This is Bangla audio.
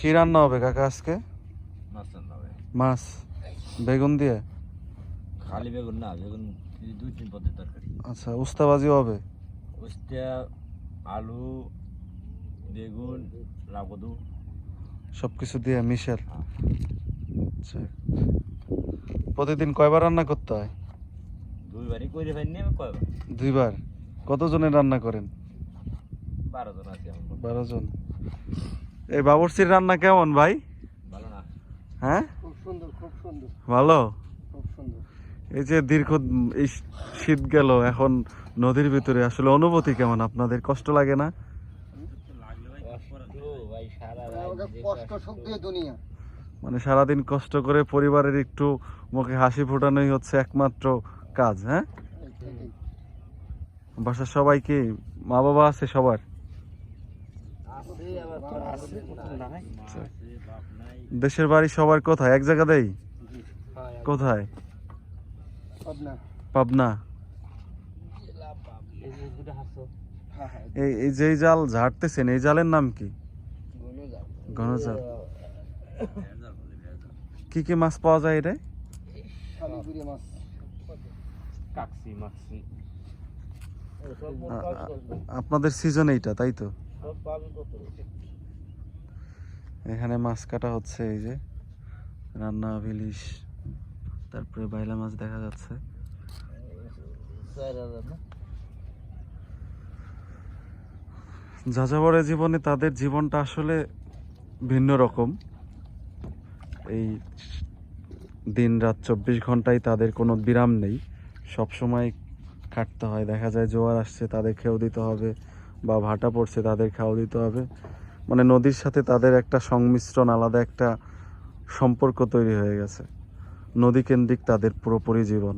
কি রান্না হবে কাকা আজকে? মাছ রান্না হবে। মাছ? বেগুন দিয়ে? খালি বেগুন না বেগুন দুই তিন পদের তরকারি। আচ্ছা উস্তাবাজিও হবে? উস্তা আলু বেগুন লাবদু সব কিছু দিয়ে মিশেল? আচ্ছা। প্রতিদিন কয়বার রান্না করতে হয়? দুইবারই করে ফেলনি আমি কয়বার? দুইবার? কতজনের রান্না করেন? বারো জন আছি বারো জন। এই বাবরচির রান্না কেমন ভাই? ভালো না। হ্যাঁ? খুব সুন্দর খুব সুন্দর। ভালো? খুব সুন্দর। এই যে দীর্ঘ এই শীত গেল এখন নদীর ভিতরে আসলে অনুভূতি কেমন? আপনাদের কষ্ট লাগে না? ভাই সারা আমাদের কষ্ট সুখ দিয়ে দুনিয়া। মানে সারাদিন কষ্ট করে পরিবারের একটু মুখে হাসি ফোটানোই হচ্ছে একমাত্র কাজ হ্যাঁ? বাসার সবাই কি মা বাবা আছে সবার। দেশের বাড়ি সবার কোথায়? এক জায়গাতেই কোথায়? পাবনা। এই এই যে জাল ঝাড়তেছেন এই জালের নাম কি? ঘনজাল কি কি মাছ পাওয়া যায় এটা আপনাদের সিজন এইটা তাই তো? এখানে মাছ কাটা হচ্ছে, এই যে। রান্না ইলিশ তারপরে বাইলা মাছ দেখা যাচ্ছে। যাযাবরের জীবনে তাদের জীবনটা আসলে ভিন্ন রকম। এই দিন রাত চব্বিশ ঘন্টায় তাদের কোনো বিরাম নেই। সব সময় খাটতে হয়, দেখা যায় জোয়ার আসছে, তাদের খেয়েও দিতে হবে। বা ভাটা পড়ছে তাদের খাওয়া দিতে হবে। মানে নদীর সাথে তাদের একটা সংমিশ্রণ, আলাদা একটা সম্পর্ক তৈরি হয়ে গেছে। নদী কেন্দ্রিক তাদের পুরোপুরি জীবন।